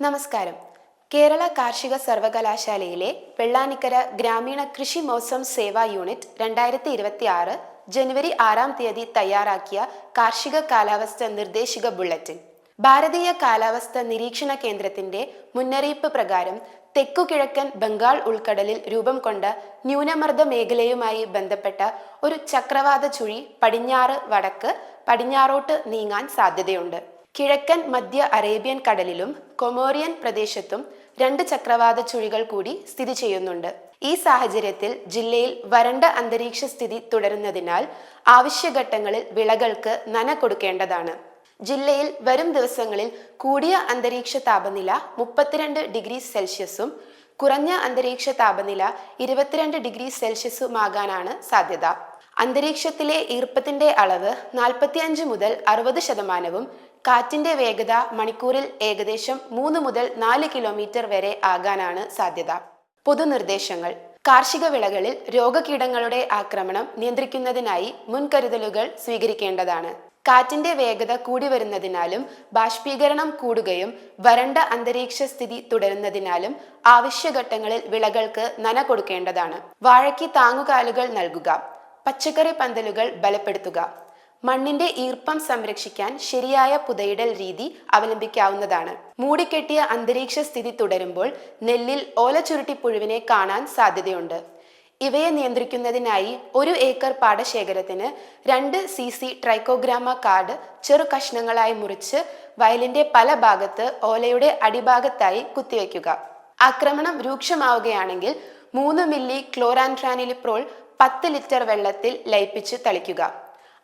നമസ്കാരം. കേരള കാർഷിക സർവകലാശാലയിലെ വെള്ളാനിക്കര ഗ്രാമീണ കൃഷി മോസം സേവാ യൂണിറ്റ് രണ്ടായിരത്തി ഇരുപത്തി ആറ് ജനുവരി ആറാം തീയതി തയ്യാറാക്കിയ കാർഷിക കാലാവസ്ഥ നിർദ്ദേശിക ബുള്ളറ്റിൻ. ഭാരതീയ കാലാവസ്ഥ നിരീക്ഷണ കേന്ദ്രത്തിന്റെ മുന്നറിയിപ്പ് പ്രകാരം തെക്കുകിഴക്കൻ ബംഗാൾ ഉൾക്കടലിൽ രൂപം കൊണ്ട ന്യൂനമർദ്ദ മേഖലയുമായി ബന്ധപ്പെട്ട ഒരു ചക്രവാത ചുഴി പടിഞ്ഞാറ് വടക്ക് പടിഞ്ഞാറോട്ട് നീങ്ങാൻ സാധ്യതയുണ്ട്. കിഴക്കൻ മധ്യ അറേബ്യൻ കടലിലും കൊമോറിയൻ പ്രദേശത്തും രണ്ട് ചക്രവാത ചുഴികൾ കൂടി സ്ഥിതി ചെയ്യുന്നുണ്ട്. ഈ സാഹചര്യത്തിൽ ജില്ലയിൽ വരണ്ട അന്തരീക്ഷ സ്ഥിതി തുടരുന്നതിനാൽ ആവശ്യഘട്ടങ്ങളിൽ വിളകൾക്ക് നന കൊടുക്കേണ്ടതാണ്. ജില്ലയിൽ വരും ദിവസങ്ങളിൽ കൂടിയ അന്തരീക്ഷ താപനില മുപ്പത്തിരണ്ട് ഡിഗ്രി സെൽഷ്യസും കുറഞ്ഞ അന്തരീക്ഷ താപനില ഇരുപത്തിരണ്ട് ഡിഗ്രി സെൽഷ്യസുമാകാനാണ് സാധ്യത. അന്തരീക്ഷത്തിലെ ഈർപ്പത്തിന്റെ അളവ് നാൽപ്പത്തിയഞ്ച് മുതൽ അറുപത് ശതമാനവും കാറ്റിന്റെ വേഗത മണിക്കൂറിൽ ഏകദേശം മൂന്ന് മുതൽ നാല് കിലോമീറ്റർ വരെ ആകാനാണ് സാധ്യത. പൊതുനിർദ്ദേശങ്ങൾ. കാർഷിക വിളകളിൽ രോഗകീടങ്ങളുടെ ആക്രമണം നിയന്ത്രിക്കുന്നതിനായി മുൻകരുതലുകൾ സ്വീകരിക്കേണ്ടതാണ്. കാറ്റിന്റെ വേഗത കൂടി വരുന്നതിനാലും ബാഷ്പീകരണം കൂടുകയും വരണ്ട അന്തരീക്ഷ സ്ഥിതി തുടരുന്നതിനാലും ആവശ്യഘട്ടങ്ങളിൽ വിളകൾക്ക് നന കൊടുക്കേണ്ടതാണ്. വാഴയ്ക്ക് താങ്ങുകാലുകൾ നൽകുക. പച്ചക്കറി പന്തലുകൾ ബലപ്പെടുത്തുക. മണ്ണിന്റെ ഈർപ്പം സംരക്ഷിക്കാൻ ശരിയായ പുതയിടൽ രീതി അവലംബിക്കാവുന്നതാണ്. മൂടിക്കെട്ടിയ അന്തരീക്ഷ സ്ഥിതി തുടരുമ്പോൾ നെല്ലിൽ ഓലച്ചുരുട്ടിപ്പുഴുവിനെ കാണാൻ സാധ്യതയുണ്ട്. ഇവയെ നിയന്ത്രിക്കുന്നതിനായി ഒരു ഏക്കർ പാടശേഖരത്തിന് രണ്ട് സി സി ട്രൈക്കോഗ്രാമ കാർഡ് ചെറു കഷ്ണങ്ങളായി മുറിച്ച് വയലിന്റെ പല ഭാഗത്ത് ഓലയുടെ അടിഭാഗത്തായി കുത്തിവെക്കുക ആക്രമണം രൂക്ഷമാവുകയാണെങ്കിൽ മൂന്ന് മില്ലി ക്ലോറാൻട്രാനിലിപ്രോൾ പത്ത് ലിറ്റർ വെള്ളത്തിൽ ലയിപ്പിച്ച് തളിക്കുക.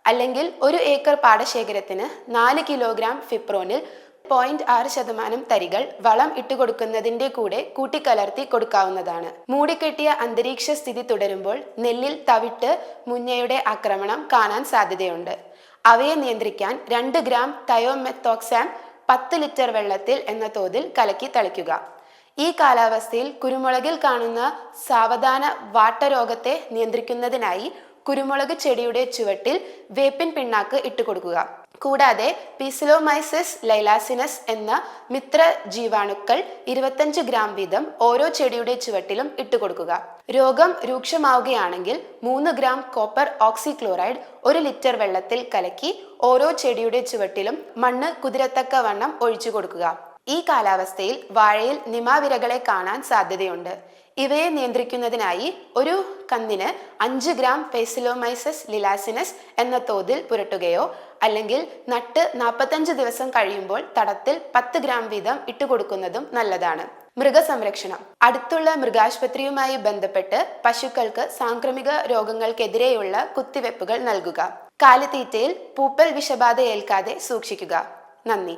അല്ലെങ്കിൽ ഒരു ഏക്കർ പാടശേഖരത്തിന് നാല് കിലോഗ്രാം ഫിപ്രോനിൽ പോയിന്റ് ആറ് ശതമാനം തരികൾ വളം ഇട്ടുകൊടുക്കുന്നതിന്റെ കൂടെ കൂട്ടിക്കലർത്തി കൊടുക്കാവുന്നതാണ്. മൂടിക്കെട്ടിയ അന്തരീക്ഷ സ്ഥിതി തുടരുമ്പോൾ നെല്ലിൽ തവിട്ട് മുഞ്ഞയുടെ ആക്രമണം കാണാൻ സാധ്യതയുണ്ട്. അവയെ നിയന്ത്രിക്കാൻ രണ്ട് ഗ്രാം തയോമെത്തോക്സാം പത്ത് ലിറ്റർ വെള്ളത്തിൽ എന്ന തോതിൽ കലക്കി തളിക്കുക. ഈ കാലാവസ്ഥയിൽ കുരുമുളകിൽ കാണുന്ന സാവധാന വാട്ടരോഗത്തെ നിയന്ത്രിക്കുന്നതിനായി കുരുമുളക് ചെടിയുടെ ചുവട്ടിൽ വേപ്പിൻ പിണ്ണാക്ക് ഇട്ടുകൊടുക്കുക കൂടാതെ പിസിലോമൈസിസ് ലൈലാസിനസ് എന്ന മിത്ര ജീവാണുക്കൾ ഇരുപത്തഞ്ച് ഗ്രാം വീതം ഓരോ ചെടിയുടെ ചുവട്ടിലും ഇട്ടുകൊടുക്കുക രോഗം രൂക്ഷമാവുകയാണെങ്കിൽ മൂന്ന് ഗ്രാം കോപ്പർ ഓക്സിക്ലോറൈഡ് ഒരു ലിറ്റർ വെള്ളത്തിൽ കലക്കി ഓരോ ചെടിയുടെ ചുവട്ടിലും മണ്ണ് കുതിരത്തക്ക വണ്ണം ഒഴിച്ചു കൊടുക്കുക. ഈ കാലാവസ്ഥയിൽ വാഴയിൽ നിമാവിരകളെ കാണാൻ സാധ്യതയുണ്ട്. ഇവയെ നിയന്ത്രിക്കുന്നതിനായി ഒരു കന്നിന് അഞ്ച് ഗ്രാം പേസിലോമൈസസ് ലിലാസിനസ് എന്ന തോതിൽ പുരട്ടുകയോ അല്ലെങ്കിൽ നട്ട് നാൽപ്പത്തഞ്ച് ദിവസം കഴിയുമ്പോൾ തടത്തിൽ പത്ത് ഗ്രാം വീതം ഇട്ടുകൊടുക്കുന്നതും നല്ലതാണ്. മൃഗസംരക്ഷണം. അടുത്തുള്ള മൃഗാശുപത്രിയുമായി ബന്ധപ്പെട്ട് പശുക്കൾക്ക് സാംക്രമിക രോഗങ്ങൾക്കെതിരെയുള്ള കുത്തിവെപ്പുകൾ നൽകുക. കാലിത്തീറ്റയിൽ പൂപ്പൽ വിഷബാധ ഏൽക്കാതെ സൂക്ഷിക്കുക. നന്ദി.